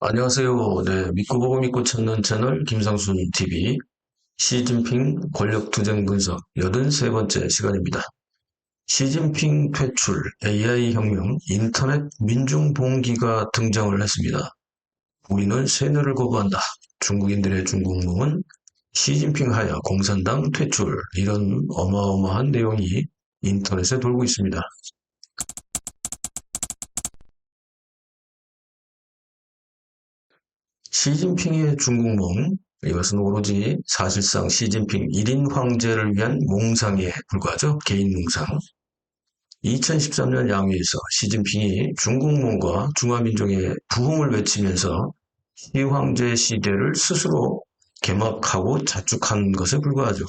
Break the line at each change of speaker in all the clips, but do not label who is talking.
안녕하세요. 네, 믿고 보고 믿고 찾는 채널 김상순 TV 시진핑 권력 투쟁 분석 83번째 시간입니다. 시진핑 퇴출, AI 혁명, 인터넷 민중봉기가 등장을 했습니다. 우리는 세뇌를 거부한다. 중국인들의 중국몽은 시진핑 하야 공산당 퇴출 이런 어마어마한 내용이 인터넷에 돌고 있습니다. 시진핑의 중국몽, 이것은 오로지 사실상 시진핑 1인 황제를 위한 몽상에 불과하죠. 개인 몽상. 2013년 양회에서 시진핑이 중국몽과 중화민족의 부흥을 외치면서 시황제 시대를 스스로 개막하고 자축한 것에 불과하죠.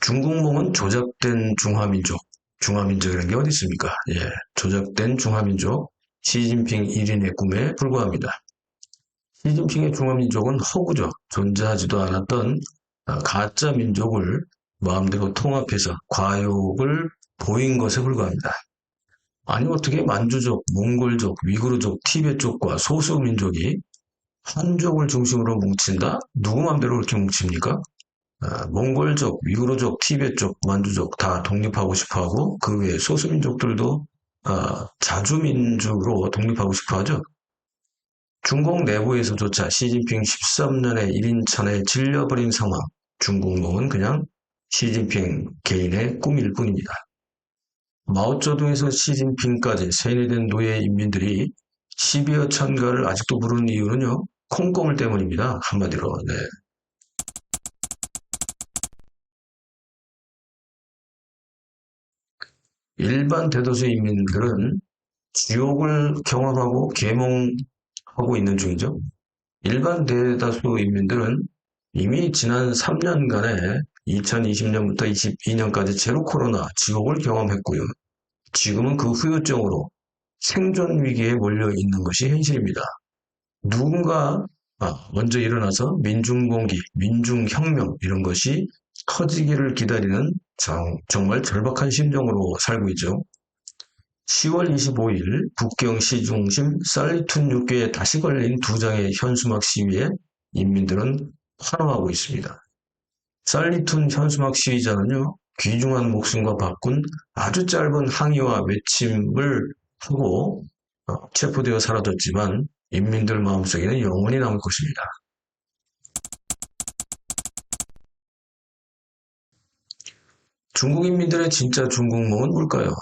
중국몽은 조작된 중화민족, 중화민족이라는 게 어디 있습니까? 예, 조작된 중화민족, 시진핑 1인의 꿈에 불과합니다. 시진핑의 중화민족은 허구적, 존재하지도 않았던 아, 가짜 민족을 마음대로 통합해서 과욕을 보인 것에 불과합니다. 아니 어떻게 만주족, 몽골족, 위구르족, 티베족과 소수민족이 한족을 중심으로 뭉친다? 누구 마음대로 그렇게 뭉칩니까? 아, 몽골족, 위구르족, 티베족, 만주족 다 독립하고 싶어하고 그 외에 소수민족들도 아, 자주민주로 독립하고 싶어하죠. 중국 내부에서조차 시진핑 13년의 1인천에 질려버린 상황, 중국몽은 그냥 시진핑 개인의 꿈일 뿐입니다. 마오쩌둥에서 시진핑까지 세뇌된 노예 인민들이 12여 천가를 아직도 부르는 이유는요, 콩고물 때문입니다. 한마디로. 네. 일반 대도시 인민들은 지옥을 경험하고 계몽하고 있는 중이죠. 일반 대다수 인민들은 이미 지난 3년간에 2020년부터 22년까지 제로 코로나 지옥을 경험했고요. 지금은 그 후유증으로 생존 위기에 몰려 있는 것이 현실입니다. 누군가 아, 먼저 일어나서 민중공기, 민중혁명 이런 것이 터지기를 기다리는 정말 절박한 심정으로 살고 있죠. 10월 25일 북경시 중심 쌀리툰 육교에 다시 걸린 두 장의 현수막 시위에 인민들은 환호하고 있습니다. 쌀리툰 현수막 시위자는요, 귀중한 목숨과 바꾼 아주 짧은 항의와 외침을 하고 어, 체포되어 사라졌지만 인민들 마음속에는 영원히 남을 것입니다. 중국 인민들의 진짜 중국몽은 뭘까요?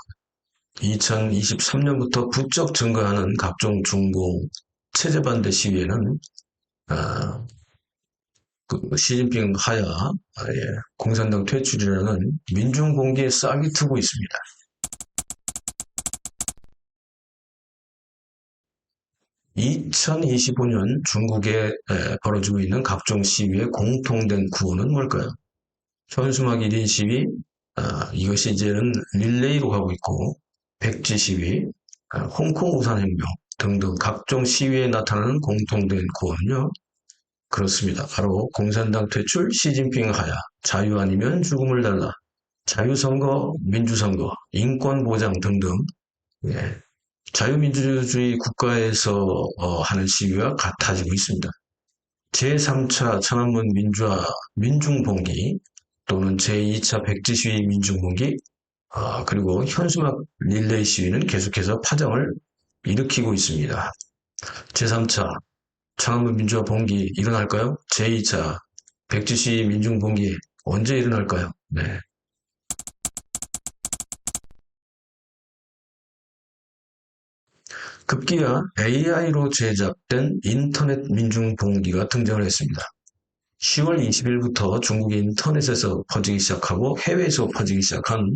2023년부터 부쩍 증가하는 각종 중국 체제 반대 시위에는 아, 그 시진핑 하야 아, 예, 공산당 퇴출이라는 민중 공기에 싹이 트고 있습니다. 2025년 중국에 벌어지고 있는 각종 시위의 공통된 구호는 뭘까요? 현수막 1인 시위, 아, 이것이 이제는 릴레이로 가고 있고 백지 시위, 아, 홍콩 우산혁명 등등 각종 시위에 나타나는 공통된 구호는요. 그렇습니다. 바로 공산당 퇴출, 시진핑 하야, 자유 아니면 죽음을 달라, 자유선거, 민주선거, 인권보장 등등 예, 자유민주주의 국가에서 어, 하는 시위와 같아지고 있습니다. 제3차 천안문 민주화 민중봉기 또는 제2차 백지 시위 민중봉기 아, 그리고 현수막 릴레이 시위는 계속해서 파장을 일으키고 있습니다. 제3차 천안문 민주화 봉기 일어날까요? 제2차 백지 시위 민중봉기 언제 일어날까요? 네. 급기야 AI로 제작된 인터넷 민중 봉기가 등장을 했습니다. 10월 20일부터 중국 인터넷에서 퍼지기 시작하고 해외에서 퍼지기 시작한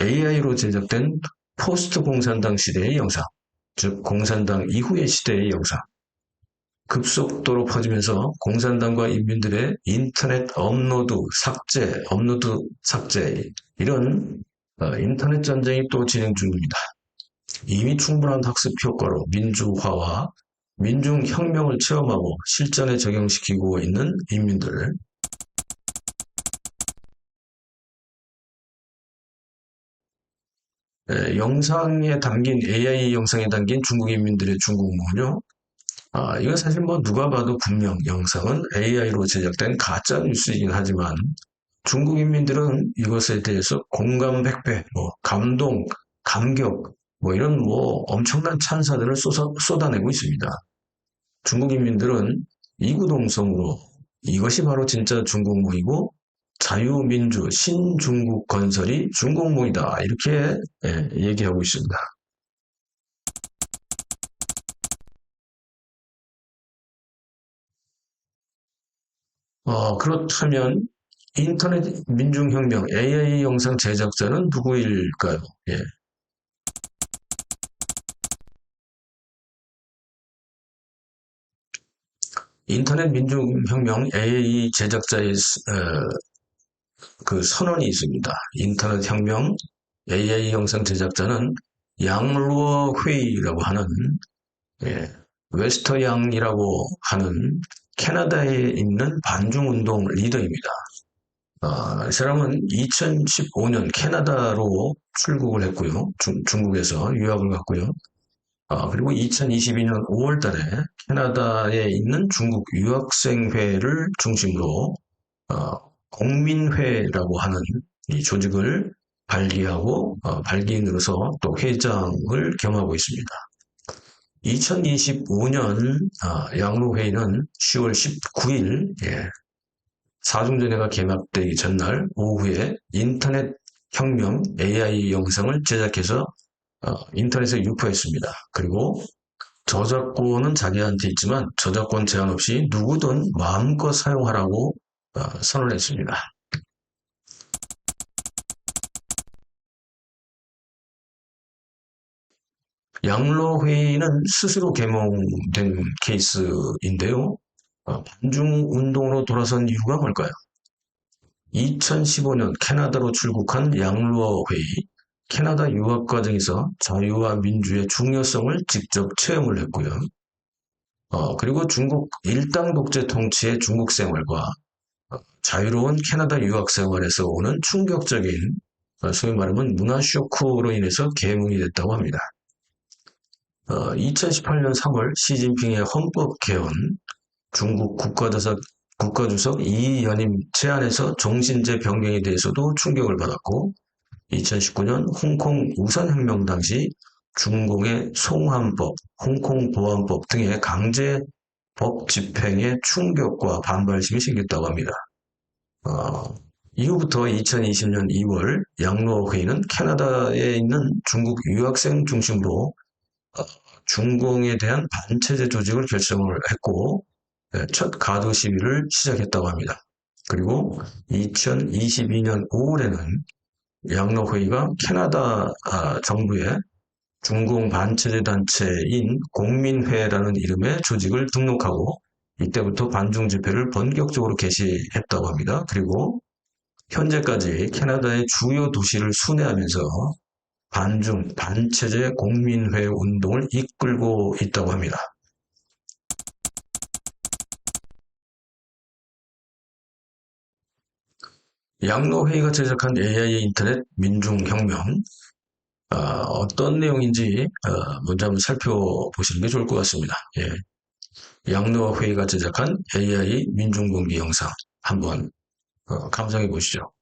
AI로 제작된 포스트 공산당 시대의 영상, 즉 공산당 이후의 시대의 영상, 급속도로 퍼지면서 공산당과 인민들의 인터넷 업로드, 삭제, 업로드, 삭제 이런 어, 인터넷 전쟁이 또 진행 중입니다. 이미 충분한 학습 효과로 민주화와 민중혁명을 체험하고 실전에 적용시키고 있는 인민들 에, 영상에 담긴 AI 영상에 담긴 중국 인민들의 중국문요. 아, 이건 사실 뭐 누가 봐도 분명 영상은 AI로 제작된 가짜 뉴스이긴 하지만 중국 인민들은 이것에 대해서 공감 백배, 뭐 감동, 감격, 뭐 이런 뭐 엄청난 찬사들을 쏟아, 쏟아내고 있습니다. 중국 인민들은 이구동성으로 이것이 바로 진짜 중국몽이고 자유민주 신중국 건설이 중국몽이다 이렇게 예, 얘기하고 있습니다. 어, 그렇다면 인터넷 민중혁명 AI 영상 제작자는 누구일까요? 예. 인터넷 민중혁명 AA 제작자의 어, 그 선언이 있습니다. 인터넷 혁명 AI 영상 제작자는 양루어 회의라고 하는 예, 웨스터 양이라고 하는 캐나다에 있는 반중운동 리더입니다. 어, 이 사람은 2015년 캐나다로 출국을 했고요. 중, 중국에서 유학을 갔고요. 어, 그리고 2022년 5월 달에 캐나다에 있는 중국 유학생회를 중심으로 어, 공민회라고 하는 이 조직을 발기하고 어, 발기인으로서 또 회장을 겸하고 있습니다. 2025년 어, 양로회의는 10월 19일 예, 사중전회가 개막되기 전날 오후에 인터넷 혁명 AI 영상을 제작해서 어, 인터넷에 유포했습니다. 그리고 저작권은 자기한테 있지만 저작권 제한 없이 누구든 마음껏 사용하라고 어, 선언 했습니다. 양로회의는 스스로 개몽된 케이스인데요. 어, 반중운동으로 돌아선 이유가 뭘까요? 2015년 캐나다로 출국한 양루어 회의, 캐나다 유학 과정에서 자유와 민주의 중요성을 직접 체험을 했고요. 어, 그리고 중국 일당 독재 통치의 중국 생활과 어, 자유로운 캐나다 유학 생활에서 오는 충격적인 어, 소위 말하면 문화 쇼크로 인해서 개몽이 됐다고 합니다. 2018년 3월 시진핑의 헌법 개헌, 중국 국가주석, 국가주석 이연임 제안에서 정신제 변경에 대해서도 충격을 받았고 2019년 홍콩 우산혁명 당시 중공의 송환법, 홍콩 보안법 등의 강제 법 집행에 충격과 반발심이 생겼다고 합니다. 어, 이후부터 2020년 2월 양로 회의는 캐나다에 있는 중국 유학생 중심으로 어, 중공에 대한 반체제 조직을 결성을 했고 네, 첫 가두 시위를 시작했다고 합니다. 그리고 2022년 5월에는 양로회의가 캐나다 아, 정부의 중공 반체제 단체인 공민회라는 이름의 조직을 등록하고 이때부터 반중 집회를 본격적으로 개시했다고 합니다. 그리고 현재까지 캐나다의 주요 도시를 순회하면서 반중, 반체제 공민회 운동을 이끌고 있다고 합니다. 양로회의가 제작한 AI 인터넷 민중혁명 어, 떤 내용인지 어, 먼저 한번 살펴보시는 게 좋을 것 같습니다. 예. 양로회의가 제작한 AI 민중공개 영상 한번 어, 감상해 보시죠.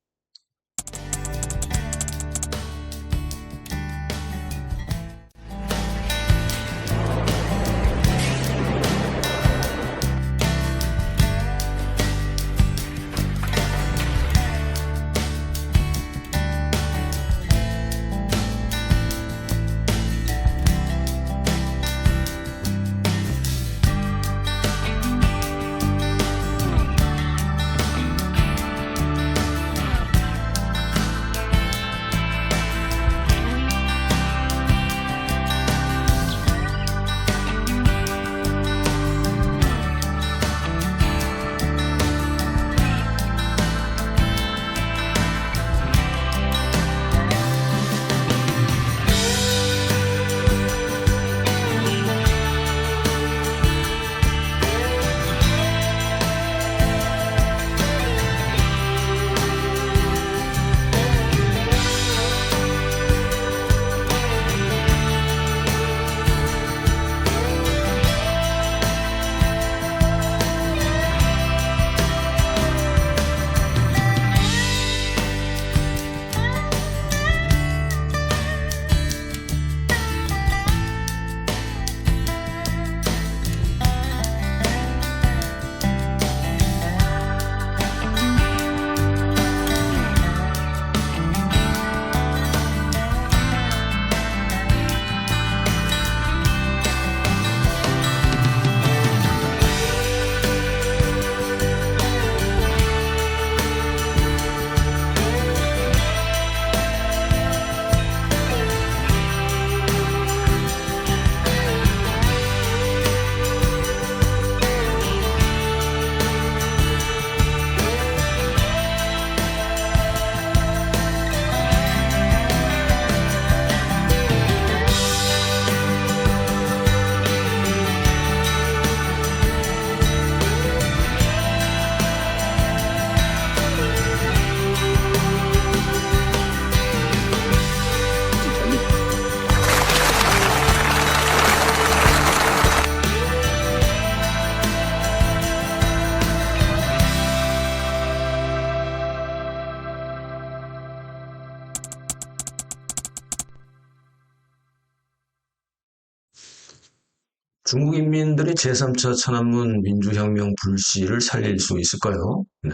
중국 인민들이 제3차 천안문 민주혁명 불씨를 살릴 수 있을까요? 네.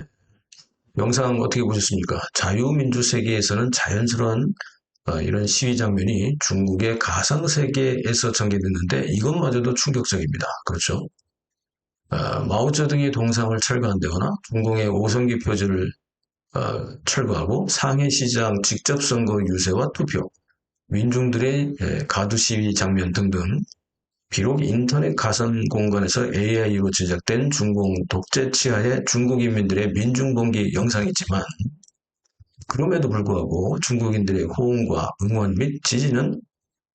영상 어떻게 보셨습니까? 자유민주 세계에서는 자연스러운 어, 이런 시위 장면이 중국의 가상 세계에서 전개됐는데 이것마저도 충격적입니다. 그렇죠? 어, 마오쩌둥의 동상을 철거한다거나 중공의 오성기 표지를 어, 철거하고 상해시장 직접 선거 유세와 투표, 민중들의 예, 가두 시위 장면 등등 비록 인터넷 가상 공간에서 AI로 제작된 중공 독재 치하의 중국 인민들의 민중봉기 영상이지만 그럼에도 불구하고 중국인들의 호응과 응원 및 지지는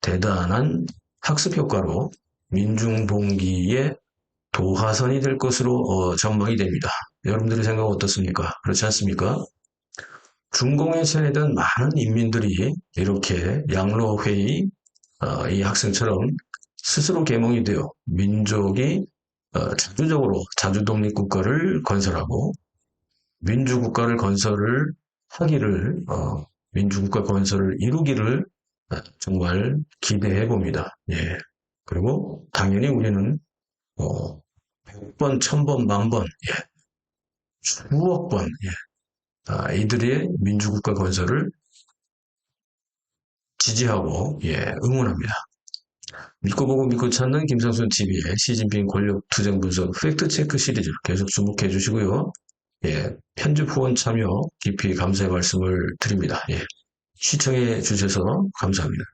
대단한 학습 효과로 민중봉기의 도화선이 될 것으로 어, 전망이 됩니다. 여러분들의 생각은 어떻습니까? 그렇지 않습니까? 중공에 세뇌된 많은 인민들이 이렇게 양로회의 어, 이 학생처럼 스스로 계몽이 되어 민족이 어, 자주적으로 자주독립국가를 건설하고 민주국가를 건설을 하기를 어, 민주국가 건설을 이루기를 어, 정말 기대해 봅니다. 예. 그리고 당연히 우리는 어, 100번, 1000번, 만번, 예. 수억 번, 예. 아, 이들의 민주국가 건설을 지지하고 예, 응원합니다. 믿고 보고 믿고 찾는 김상순 TV의 시진핑 권력 투쟁 분석 팩트 체크 시리즈 계속 주목해 주시고요. 예, 편집 후원 참여 깊이 감사의 말씀을 드립니다. 예, 시청해 주셔서 감사합니다.